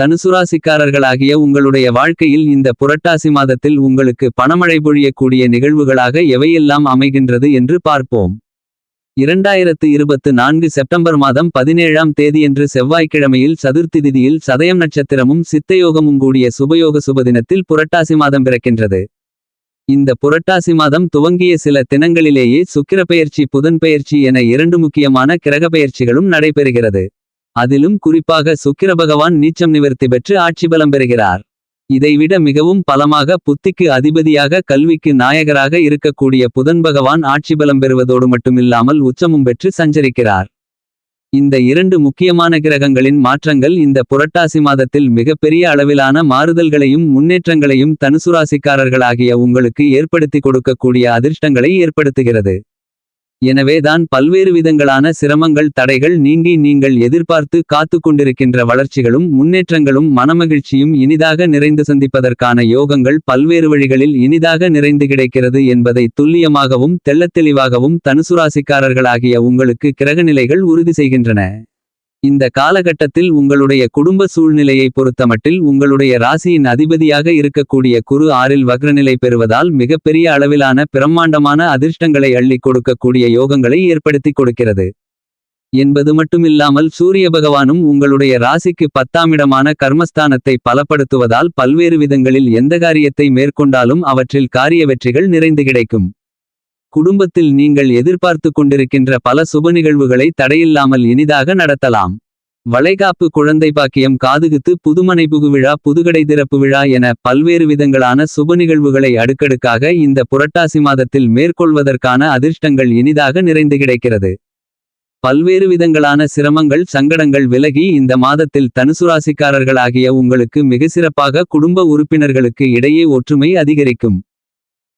தனுசுராசிக்காரர்களாகிய உங்களுடைய வாழ்க்கையில் இந்த புரட்டாசி மாதத்தில் உங்களுக்கு பணமழை பொழியக்கூடிய நிகழ்வுகளாக எவையெல்லாம் அமைகின்றது என்று பார்ப்போம். இரண்டாயிரத்து இருபத்து நான்கு செப்டம்பர் மாதம் பதினேழாம் தேதியன்று செவ்வாய்க்கிழமையில் சதுர்த்தி திதியில் சதயம் நட்சத்திரமும் சித்தயோகமும் கூடிய சுபயோக சுபதினத்தில் புரட்டாசி மாதம் பிறக்கின்றது. இந்த புரட்டாசி மாதம் துவங்கிய சில தினங்களிலேயே சுக்கிரப்பெயர்ச்சி புதன்பெயர்ச்சி என இரண்டு முக்கியமான கிரகப்பெயர்ச்சிகளும் நடைபெறுகிறது. அதிலும் குறிப்பாக சுக்கிர பகவான் நீச்சம் நிவர்த்தி பெற்று ஆட்சி பலம் பெறுகிறார். இதைவிட மிகவும் பலமாக புத்திக்கு அதிபதியாக கல்விக்கு நாயகராக இருக்கக்கூடிய புதன் பகவான் ஆட்சி பலம் பெறுவதோடு மட்டுமில்லாமல் உச்சமும் பெற்று சஞ்சரிக்கிறார். இந்த இரண்டு முக்கியமான கிரகங்களின் மாற்றங்கள் இந்த புரட்டாசி மாதத்தில் மிகப்பெரிய அளவிலான மாறுதல்களையும் முன்னேற்றங்களையும் தனுசுராசிக்காரர்களாகிய உங்களுக்கு ஏற்படுத்தி கொடுக்கக்கூடிய அதிர்ஷ்டங்களை ஏற்படுத்துகிறது. எனவேதான் பல்வேறு விதங்களான சிரமங்கள் தடைகள் நீங்கி நீங்கள் எதிர்பார்த்து காத்து கொண்டிருக்கின்ற வளர்ச்சிகளும் முன்னேற்றங்களும் மனமகிழ்ச்சியும் இனிதாக நிறைந்து சந்திப்பதற்கான யோகங்கள் பல்வேறு வழிகளில் இனிதாக நிறைந்து கிடைக்கிறது என்பதை துல்லியமாகவும் தெள்ளத்தெளிவாகவும் தனுசுராசிக்காரர்களாகிய உங்களுக்கு கிரகநிலைகள் உறுதி செய்கின்றன. இந்த காலகட்டத்தில் உங்களுடைய குடும்ப சூழ்நிலையை பொறுத்தமட்டில் உங்களுடைய ராசியின் அதிபதியாக இருக்கக்கூடிய குரு ஆறில் வக்ரநிலை பெறுவதால் மிகப்பெரிய அளவிலான பிரம்மாண்டமான அதிர்ஷ்டங்களை அள்ளிக் கொடுக்கக்கூடிய யோகங்களை ஏற்படுத்தி கொடுக்கிறது. என்பது மட்டுமில்லாமல் சூரிய பகவானும் உங்களுடைய ராசிக்கு பத்தாமிடமான கர்மஸ்தானத்தை பலப்படுத்துவதால் பல்வேறு விதங்களில் எந்த காரியத்தை மேற்கொண்டாலும் அவற்றில் காரிய வெற்றிகள் நிறைந்து கிடைக்கும். குடும்பத்தில் நீங்கள் எதிர்பார்த்து கொண்டிருக்கின்ற பல சுப நிகழ்வுகளை தடையில்லாமல் இனிதாக நடத்தலாம். வளைகாப்பு குழந்தை பாக்கியம் காதுகுத்து புதுமனை புகுவிழா புதுகடை திறப்பு விழா என பல்வேறு விதங்களான சுப நிகழ்வுகளை அடுக்கடுக்காக இந்த புரட்டாசி மாதத்தில் மேற்கொள்வதற்கான அதிர்ஷ்டங்கள் இனிதாக நிறைந்து கிடைக்கிறது. பல்வேறு விதங்களான சிரமங்கள் சங்கடங்கள் விலகி இந்த மாதத்தில் தனுசுராசிக்காரர்களாகிய உங்களுக்கு மிக சிறப்பாக குடும்ப உறுப்பினர்களுக்கு இடையே ஒற்றுமை அதிகரிக்கும்.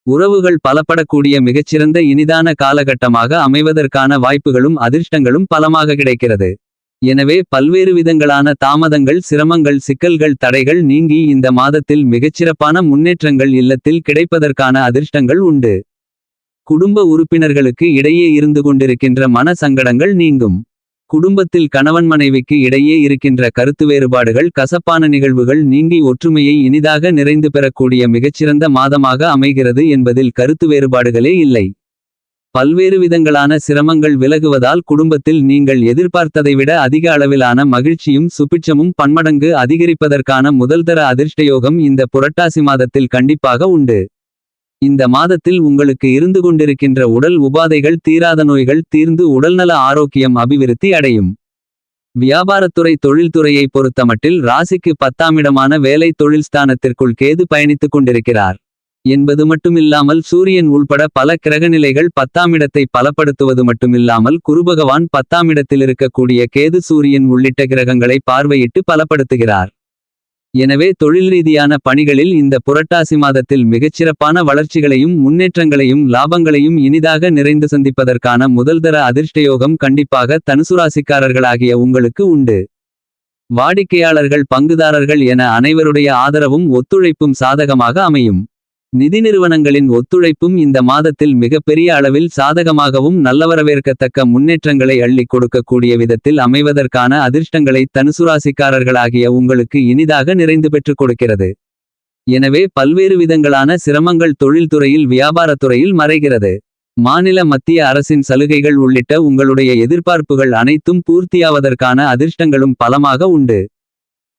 உறவுகள் பலப்படக்கூடிய மிகச்சிறந்த இனிதான காலகட்டமாக அமைவதற்கான வாய்ப்புகளும் அதிர்ஷ்டங்களும் பலமாக கிடைக்கிறது. எனவே பல்வேறு விதங்களான தாமதங்கள் சிரமங்கள் சிக்கல்கள் தடைகள் நீங்கி இந்த மாதத்தில் மிகச்சிறப்பான முன்னேற்றங்கள் இல்லத்தில் கிடைப்பதற்கான அதிர்ஷ்டங்கள் உண்டு. குடும்ப உறுப்பினர்களுக்கு இடையே இருந்து கொண்டிருக்கின்ற மன சங்கடங்கள் நீங்கும். குடும்பத்தில் கணவன் மனைவிக்கு இடையே இருக்கின்ற கருத்து வேறுபாடுகள் கசப்பான நிகழ்வுகள் நீங்கி ஒற்றுமையை இனிதாக நிறைந்து பெறக்கூடிய மிகச்சிறந்த மாதமாக அமைகிறது என்பதில் கருத்து வேறுபாடுகளே இல்லை. பல்வேறு விதங்களான சிரமங்கள் விலகுவதால் குடும்பத்தில் நீங்கள் எதிர்பார்த்ததை விட அதிக அளவிலான மகிழ்ச்சியும் சுபிட்சமும் பன்மடங்கு அதிகரிப்பதற்கான முதல்தர அதிர்ஷ்டயோகம் இந்த புரட்டாசி மாதத்தில் கண்டிப்பாக உண்டு. இந்த மாதத்தில் உங்களுக்கு இருந்து கொண்டிருக்கின்ற உடல் உபாதைகள் தீராத நோய்கள் தீர்ந்து உடல்நல ஆரோக்கியம் அபிவிருத்தி அடையும். வியாபாரத்துறை தொழில்துறையை பொறுத்தமட்டில் ராசிக்கு பத்தாமிடமான வேலை தொழில் ஸ்தானத்திற்குள் கேது பயணித்துக் கொண்டிருக்கிறார். என்பது மட்டுமில்லாமல் சூரியன் உள்பட பல கிரகநிலைகள் பத்தாமிடத்தை பலப்படுத்துவது மட்டுமில்லாமல் குருபகவான் பத்தாமிடத்தில் இருக்கக்கூடிய கேது சூரியன் உள்ளிட்ட கிரகங்களை பார்வையிட்டு பலப்படுத்துகிறார். எனவே தொழில் ரீதியான பணிகளில் இந்த புரட்டாசி மாதத்தில் மிகச்சிறப்பான வளர்ச்சிகளையும் முன்னேற்றங்களையும் லாபங்களையும் இனிதாக நிறைந்து சந்திப்பதற்கான முதல்தர அதிர்ஷ்டயோகம் கண்டிப்பாக தனுசுராசிக்காரர்களாகிய உங்களுக்கு உண்டு. வாடிக்கையாளர்கள் பங்குதாரர்கள் என அனைவருடைய ஆதரவும் ஒத்துழைப்பும் சாதகமாக அமையும். நிதி நிறுவனங்களின் ஒத்துழைப்பும் இந்த மாதத்தில் மிகப்பெரிய அளவில் சாதகமாகவும் நல்லவரவேற்கத்தக்க முன்னேற்றங்களை அள்ளிக் கொடுக்கக்கூடிய விதத்தில் அமைவதற்கான அதிர்ஷ்டங்களை தனுசுராசிக்காரர்களாகிய உங்களுக்கு இனிதாக நிறைந்து பெற்றுக் கொடுக்கிறது. எனவே பல்வேறு விதங்களான சிரமங்கள் தொழில்துறையில் வியாபாரத்துறையில் மறைகிறது. மாநில மத்திய அரசின் சலுகைகள் உள்ளிட்ட உங்களுடைய எதிர்பார்ப்புகள் அனைத்தும் பூர்த்தியாவதற்கான அதிர்ஷ்டங்களும் பலமாக உண்டு.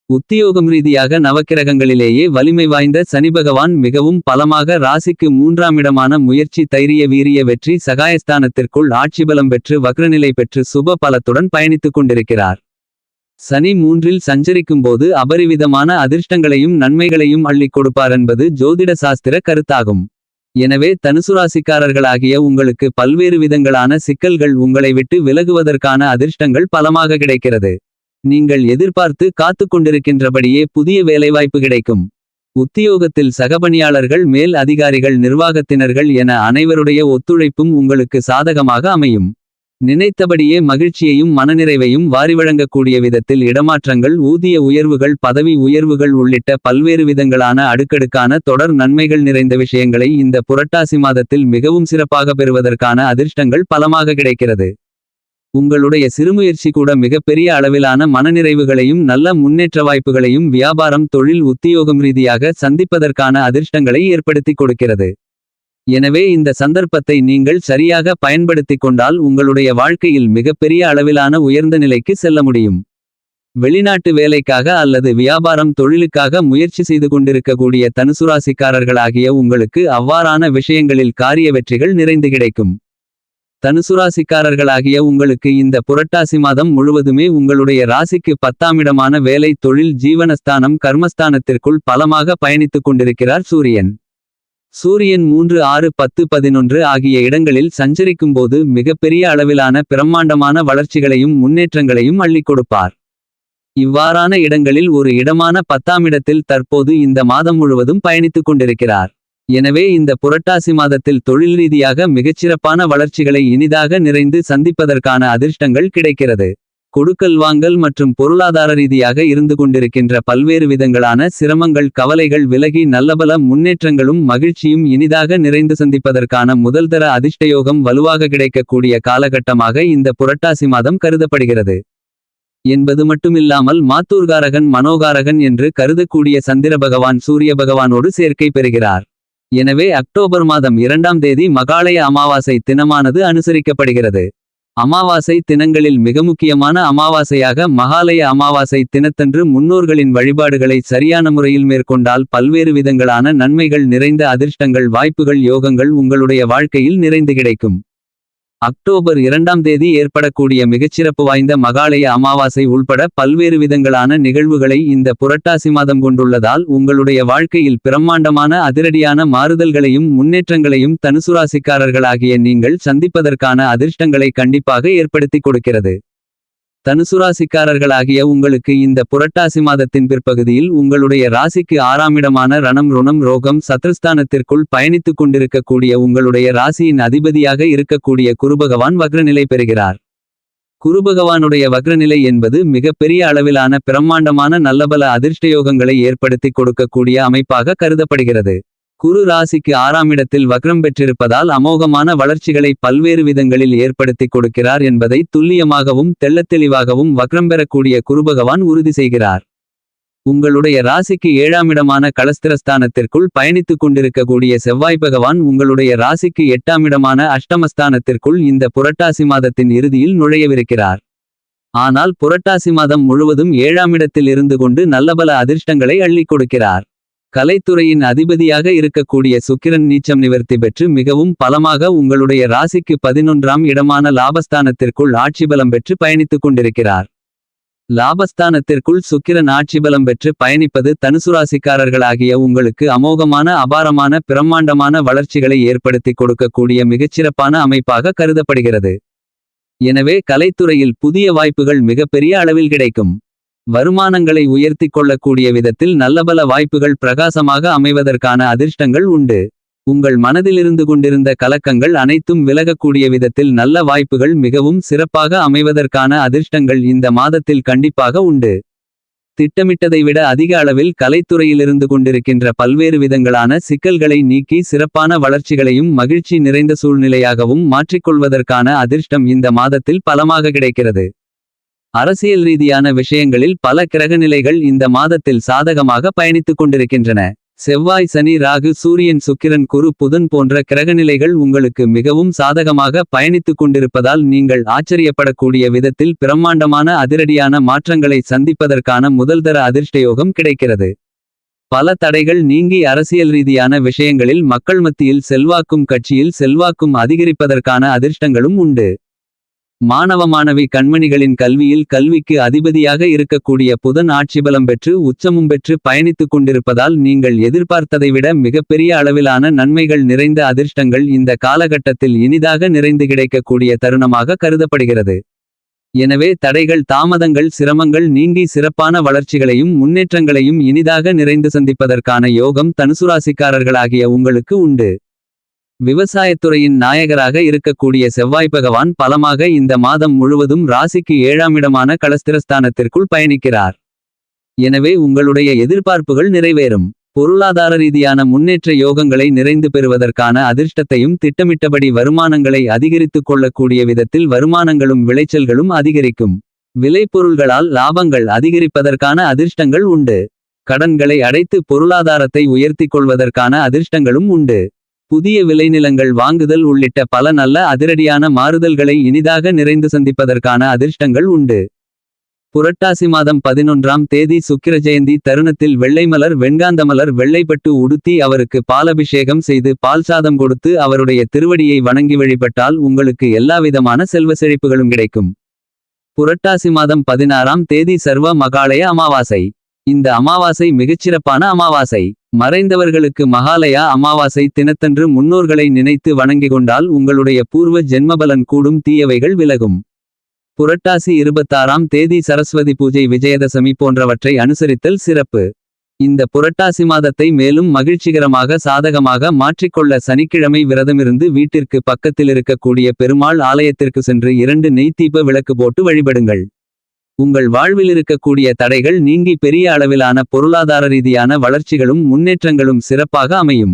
உத்தியோகம் ரீதியாக நவக்கிரகங்களிலேயே வலிமை வாய்ந்த சனிபகவான் மிகவும் பலமாக ராசிக்கு மூன்றாமிடமான முயற்சி தைரிய வீரிய வெற்றி சகாயஸ்தானத்திற்குள் ஆட்சிபலம் பெற்று வக்ரநிலை பெற்று சுப பலத்துடன் பயணித்துக் கொண்டிருக்கிறார். சனி மூன்றில் சஞ்சரிக்கும்போது அபரிவிதமான அதிர்ஷ்டங்களையும் நன்மைகளையும் அள்ளிக் கொடுப்பார் என்பது ஜோதிட சாஸ்திர கருத்தாகும். எனவே தனுசுராசிக்காரர்களாகிய உங்களுக்கு பல்வேறு விதங்களான சிக்கல்கள் உங்களை விட்டு விலகுவதற்கான அதிர்ஷ்டங்கள் பலமாக கிடைக்கிறது. நீங்கள் எதிர்பார்த்து காத்துக் கொண்டிருக்கின்றபடியே புதிய வேலைவாய்ப்பு கிடைக்கும். உத்தியோகத்தில் சகபணியாளர்கள் மேல் அதிகாரிகள் நிர்வாகத்தினர்கள் என அனைவருடைய ஒத்துழைப்பும் உங்களுக்கு சாதகமாக அமையும். நினைத்தபடியே மகிழ்ச்சியையும் மனநிறைவையும் வாரி வழங்கக்கூடிய விதத்தில் இடமாற்றங்கள் ஊதிய உயர்வுகள் பதவி உயர்வுகள் உள்ளிட்ட பல்வேறு விதங்களான அடுக்கடுக்கான தொடர் நன்மைகள் நிறைந்த விஷயங்களை இந்த புரட்டாசி மாதத்தில் மிகவும் சிறப்பாக பெறுவதற்கான அதிர்ஷ்டங்கள் பலமாக கிடைக்கிறது. உங்களுடைய சிறுமுயற்சி கூட மிகப்பெரிய அளவிலான மனநிறைவுகளையும் நல்ல முன்னேற்ற வாய்ப்புகளையும் வியாபாரம் தொழில் உத்தியோகம் ரீதியாக சந்திப்பதற்கான அதிர்ஷ்டங்களை ஏற்படுத்திக் கொடுக்கிறது. எனவே இந்த சந்தர்ப்பத்தை நீங்கள் சரியாக பயன்படுத்திக் கொண்டால் உங்களுடைய வாழ்க்கையில் மிகப்பெரிய அளவிலான உயர்ந்த நிலைக்கு செல்ல முடியும். வெளிநாட்டு வேலைக்காக அல்லது வியாபாரம் தொழிலுக்காக முயற்சி செய்து கொண்டிருக்கக்கூடிய தனுசுராசிக்காரர்களாகிய உங்களுக்கு அவ்வாறான விஷயங்களில் காரிய வெற்றிகள் நிறைந்து கிடைக்கும். தனுசுராசிக்காரர்களாகிய உங்களுக்கு இந்த புரட்டாசி மாதம் முழுவதுமே உங்களுடைய ராசிக்கு பத்தாமிடமான வேலை தொழில் ஜீவனஸ்தானம் கர்மஸ்தானத்திற்குள் பலமாக பயணித்துக் கொண்டிருக்கிறார் சூரியன். சூரியன் மூன்று ஆறு பத்து பதினொன்று ஆகிய இடங்களில் சஞ்சரிக்கும்போது மிகப்பெரிய அளவிலான பிரம்மாண்டமான வளர்ச்சிகளையும் முன்னேற்றங்களையும் அள்ளிக் கொடுப்பார். இவ்வாறான இடங்களில் ஒரு இடமான பத்தாமிடத்தில் தற்போது இந்த மாதம் முழுவதும் பயணித்துக் கொண்டிருக்கிறார். எனவே இந்த புரட்டாசி மாதத்தில் தொழில் ரீதியாக மிகச்சிறப்பான வளர்ச்சிகளை இனிதாக நிறைந்து சந்திப்பதற்கான அதிர்ஷ்டங்கள் கிடைக்கிறது. கொடுக்கல் வாங்கல் மற்றும் பொருளாதார ரீதியாக இருந்து கொண்டிருக்கின்ற பல்வேறு விதங்களான சிரமங்கள் கவலைகள் விலகி நல்லபல முன்னேற்றங்களும் மகிழ்ச்சியும் இனிதாக நிறைந்து சந்திப்பதற்கான முதல்தர அதிர்ஷ்டயோகம் வலுவாக கிடைக்கக்கூடிய காலகட்டமாக இந்த புரட்டாசி மாதம் கருதப்படுகிறது. என்பது மட்டுமில்லாமல் மாத்தூர்காரகன் மனோகாரகன் என்று கருதக்கூடிய சந்திர பகவான் சூரிய பகவானோடு சேர்க்கை பெறுகிறார். எனவே அக்டோபர் மாதம் இரண்டாம் தேதி மகாலய அமாவாசை தினமானது அனுசரிக்கப்படுகிறது. அமாவாசை தினங்களில் மிக முக்கியமான அமாவாசையாக மகாலய அமாவாசை தினத்தன்று முன்னோர்களின் வழிபாடுகளை சரியான முறையில் மேற்கொண்டால் பல்வேறு விதங்களான நன்மைகள் நிறைந்த அதிர்ஷ்டங்கள் வாய்ப்புகள் யோகங்கள் உங்களுடைய வாழ்க்கையில் நிறைந்து கிடைக்கும். அக்டோபர் இரண்டாம் தேதி ஏற்படக்கூடிய மிகச்சிறப்பு வாய்ந்த மகாலய அமாவாசை உள்பட பல்வேறு விதங்களான நிகழ்வுகளை இந்த புரட்டாசி மாதம் கொண்டுள்ளதால் உங்களுடைய வாழ்க்கையில் பிரம்மாண்டமான அதிரடியான மாறுதல்களையும் முன்னேற்றங்களையும் தனுசுராசிக்காரர்களாகிய நீங்கள் சந்திப்பதற்கான அதிர்ஷ்டங்களை கண்டிப்பாக ஏற்படுத்திக் கொடுக்கிறது. தனுசுராசிக்காரர்களாகிய உங்களுக்கு இந்த புரட்டாசி மாதத்தின் பிற்பகுதியில் உங்களுடைய ராசிக்கு ஆறாமிடமான ரணம் ருணம் ரோகம் சத்ருஸ்தானத்திற்குள் பயணித்துக் கொண்டிருக்கக்கூடிய உங்களுடைய ராசியின் அதிபதியாக இருக்கக்கூடிய குருபகவான் வக்ரநிலை பெறுகிறார். குருபகவானுடைய வக்ரநிலை என்பது மிகப்பெரிய அளவிலான பிரம்மாண்டமான நல்லபல அதிர்ஷ்டயோகங்களை ஏற்படுத்திக் கொடுக்கக்கூடிய அமைப்பாக கருதப்படுகிறது. குரு ராசிக்கு ஆறாம் இடத்தில் வக்ரம் பெற்றிருப்பதால் அமோகமான வளர்ச்சிகளை பல்வேறு விதங்களில் ஏற்படுத்திக் கொடுக்கிறார் என்பதை துல்லியமாகவும் தெள்ளத்தெளிவாகவும் வக்ரம் பெறக்கூடிய குருபகவான் உறுதி செய்கிறார். உங்களுடைய ராசிக்கு ஏழாம் இடமான கலஸ்திரஸ்தானத்திற்குள் பயணித்துக் கொண்டிருக்கக்கூடிய செவ்வாய் பகவான் உங்களுடைய ராசிக்கு எட்டாமிடமான அஷ்டமஸ்தானத்திற்குள் இந்த புரட்டாசி மாதத்தின் இறுதியில் நுழையவிருக்கிறார். ஆனால் புரட்டாசி மாதம் முழுவதும் ஏழாம் இடத்தில் இருந்து கொண்டு நல்லபல அதிர்ஷ்டங்களை அள்ளிக் கொடுக்கிறார். கலைத்துறையின் அதிபதியாக இருக்கக்கூடிய சுக்கிரன் நீச்சம் நிவர்த்தி பெற்று மிகவும் பலமாக உங்களுடைய ராசிக்கு பதினொன்றாம் இடமான லாபஸ்தானத்திற்குள் ஆட்சிபலம் பெற்று பயணித்துக் கொண்டிருக்கிறார். லாபஸ்தானத்திற்குள் சுக்கிரன் ஆட்சிபலம் பெற்று பயணிப்பது தனுசுராசிக்காரர்களாகிய உங்களுக்கு அமோகமான அபாரமான பிரம்மாண்டமான வளர்ச்சிகளை ஏற்படுத்திக் கொடுக்கக்கூடிய மிகச்சிறப்பான அமைப்பாக கருதப்படுகிறது. எனவே கலைத்துறையில் புதிய வாய்ப்புகள் மிகப்பெரிய அளவில் கிடைக்கும். வருமானங்களை உயர்த்திக் கொள்ளக்கூடிய விதத்தில் நல்லபல வாய்ப்புகள் பிரகாசமாக அமைவதற்கான அதிர்ஷ்டங்கள் உண்டு. உங்கள் மனதிலிருந்து கொண்டிருந்த கலக்கங்கள் அனைத்தும் விலகக்கூடிய விதத்தில் நல்ல வாய்ப்புகள் மிகவும் சிறப்பாக அமைவதற்கான அதிர்ஷ்டங்கள் இந்த மாதத்தில் கண்டிப்பாக உண்டு. திட்டமிட்டதை விட அதிக அளவில் கலைத்துறையிலிருந்து கொண்டிருக்கின்ற பல்வேறு விதங்களான சிக்கல்களை நீக்கி சிறப்பான வளர்ச்சிகளையும் மகிழ்ச்சி நிறைந்த சூழ்நிலையாகவும் மாற்றிக்கொள்வதற்கான அதிர்ஷ்டம் இந்த மாதத்தில் பலமாக கிடைக்கிறது. அரசியல் ரீதியான விஷயங்களில் பல கிரகநிலைகள் இந்த மாதத்தில் சாதகமாக பயணித்துக் கொண்டிருக்கின்றன. செவ்வாய் சனி ராகு சூரியன் சுக்கிரன் குரு புதன் போன்ற கிரகநிலைகள் உங்களுக்கு மிகவும் சாதகமாக பயணித்துக் கொண்டிருப்பதால் நீங்கள் ஆச்சரியப்படக்கூடிய விதத்தில் பிரம்மாண்டமான அதிரடியான மாற்றங்களை சந்திப்பதற்கான முதல்தர அதிர்ஷ்டயோகம் கிடைக்கிறது. பல தடைகள் நீங்கி அரசியல் ரீதியான விஷயங்களில் மக்கள் மத்தியில் செல்வாக்கும் கட்சியில் செல்வாக்கும் அதிகரிப்பதற்கான அதிர்ஷ்டங்களும் உண்டு. மாணவ மாணவி கண்மணிகளின் கல்வியில் கல்விக்கு அதிபதியாக இருக்கக்கூடிய புதன் ஆட்சிபலம் பெற்று உச்சமும் பெற்று பயணித்துக் கொண்டிருப்பதால் நீங்கள் எதிர்பார்த்ததை விட மிகப்பெரிய அளவிலான நன்மைகள் நிறைந்த அதிர்ஷ்டங்கள் இந்த காலகட்டத்தில் இனிதாக நிறைந்து கிடைக்கக்கூடிய தருணமாக கருதப்படுகிறது. எனவே தடைகள் தாமதங்கள் சிரமங்கள் நீங்கி சிறப்பான வளர்ச்சிகளையும் முன்னேற்றங்களையும் இனிதாக நிறைந்து சந்திப்பதற்கான யோகம் தனுசுராசிக்காரர்களாகிய உங்களுக்கு உண்டு. விவசாயத்துறையின் நாயகராக இருக்கக்கூடிய செவ்வாய் பகவான் பலமாக இந்த மாதம் முழுவதும் ராசிக்கு ஏழாமிடமான களஸ்திரஸ்தானத்திற்குள் பயணிக்கிறார். எனவே உங்களுடைய எதிர்பார்ப்புகள் நிறைவேறும். பொருளாதார ரீதியான முன்னேற்ற யோகங்களை நிறைந்து பெறுவதற்கான அதிர்ஷ்டத்தையும் திட்டமிட்டபடி வருமானங்களை அதிகரித்துக் கொள்ளக்கூடிய விதத்தில் வருமானங்களும் விளைச்சல்களும் அதிகரிக்கும். விளைபொருள்களால் லாபங்கள் அதிகரிப்பதற்கான அதிர்ஷ்டங்கள் உண்டு. கடன்களை அடைத்து பொருளாதாரத்தை உயர்த்திக் கொள்வதற்கான அதிர்ஷ்டங்களும் உண்டு. புதிய விளைநிலங்கள் வாங்குதல் உள்ளிட்ட பல நல்ல அதிரடியான மாறுதல்களை இனிதாக நிறைந்து சந்திப்பதற்கான அதிர்ஷ்டங்கள் உண்டு. புரட்டாசி மாதம் பதினொன்றாம் தேதி சுக்கிர ஜெயந்தி தருணத்தில் வெள்ளைமலர் வெண்காந்தமலர் வெள்ளைப்பட்டு உடுத்தி அவருக்கு பாலபிஷேகம் செய்து பால் சாதம் கொடுத்து அவருடைய திருவடியை வணங்கி வழிபட்டால் உங்களுக்கு எல்லாவிதமான செல்வ செழிப்புகளும் கிடைக்கும். புரட்டாசி மாதம் பதினாறாம் தேதி சர்வ மகாலய அமாவாசை. இந்த அமாவாசை மிகச்சிறப்பான அமாவாசை. மறைந்தவர்களுக்கு மகாலயா அமாவாசை தினத்தன்று முன்னோர்களை நினைத்து வணங்கிக் கொண்டால் உங்களுடைய பூர்வ ஜென்மபலன் கூடும் தீயவைகள் விலகும். புரட்டாசி இருபத்தாறாம் தேதி சரஸ்வதி பூஜை விஜயதசமி போன்றவற்றை அனுசரித்தல் சிறப்பு. இந்த புரட்டாசி மாதத்தை மேலும் மகிழ்ச்சிகரமாக சாதகமாக மாற்றிக்கொள்ள சனிக்கிழமை விரதமிருந்து வீட்டிற்கு பக்கத்தில் இருக்கக்கூடிய பெருமாள் ஆலயத்திற்கு சென்று இரண்டு நெய்த்தீப விளக்கு போட்டு வழிபடுங்கள். உங்கள் வாழ்வில் இருக்கக்கூடிய தடைகள் நீங்கி பெரிய அளவிலான பொருளாதார ரீதியான வளர்ச்சிகளும் முன்னேற்றங்களும் சிறப்பாக அமையும்.